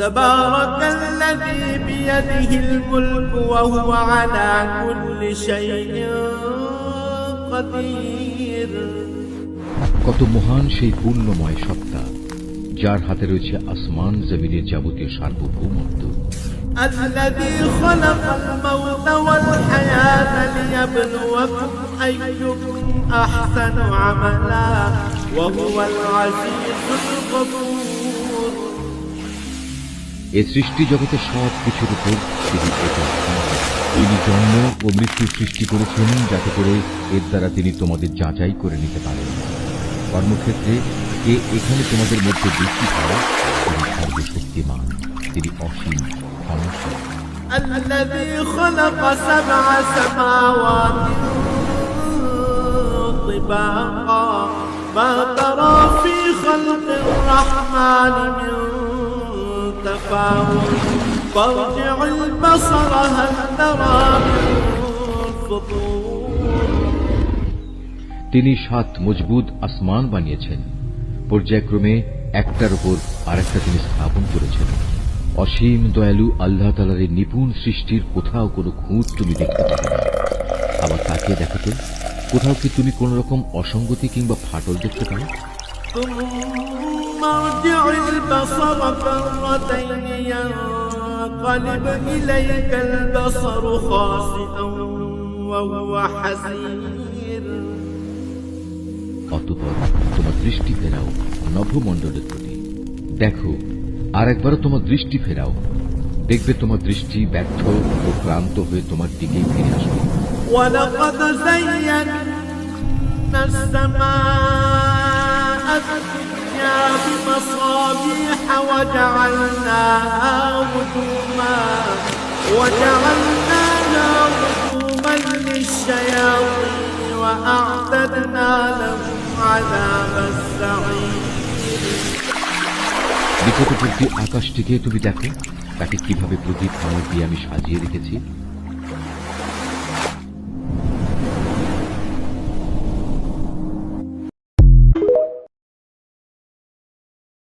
تبارك الذي بيده الملك وهو على كل شيء قدير কত মহান সেই পূর্ণময় সত্তা যার হাতে রয়েছে আসমান জমিনের যাবতীয় সার্বভৌমত্ব الذي خلق الموت والحياة ليبلوكم أيكم أحسن عملا وهو العزيز الغفور এ সৃষ্টি জগতে সব কিছুর উপর তিনি একা ক্ষমতা। তিনি জন্ম ও মৃত্যু সৃষ্টি করেছেন যাতে করে এর দ্বারা তিনি তোমাদের যাচাই করে নিতে পারেন কর্মক্ষেত্রে কে এখানে তোমাদের মধ্যে দৃষ্টি পায় তিনি সর্বশক্তিমান তিনি অসীম ক্ষমশীল الذي خلق سبع سماوات طباقا ما ترى في خلق الرحمن من تفاوت فارجع البصر هل ترى من فطور তিনি সাত মজবুত আসমান বানিয়েছেন পর্যায়ক্রমে একটার উপর আরেকটা তিনি স্থাপন করেছেন অসীম দয়ালু আল্লাহ তালার এই নিপুণ সৃষ্টির কোথাও কোনো খুঁত তুমি দেখতে পাবে না আবার তাকিয়ে দেখো তো কোথাও কি তুমি কোন রকম অসঙ্গতি কিংবা ফাটল দেখতে পাও ثم ارجع البصر كرتين ينقلب إليك البصر خاسئا وهو حسير অতপর তোমার দৃষ্টি ফেরাও নভমণ্ডলের প্রতি দেখো আর একবারও তোমার দৃষ্টি ফেরাও দেখবে তোমার দৃষ্টি ব্যর্থ ও ক্লান্ত হয়ে তোমার দিকেই ফিরে আসবে بمصابيح وجعلناها رجوما وجعلناها رجوما للشياطين وأعتدنا لهم عذاب السعير নিকটবর্তী আকাশটিকে তুমি দেখো তাকে কিভাবে প্রদীপ আলো দিয়ে আমি সাজিয়ে রেখেছি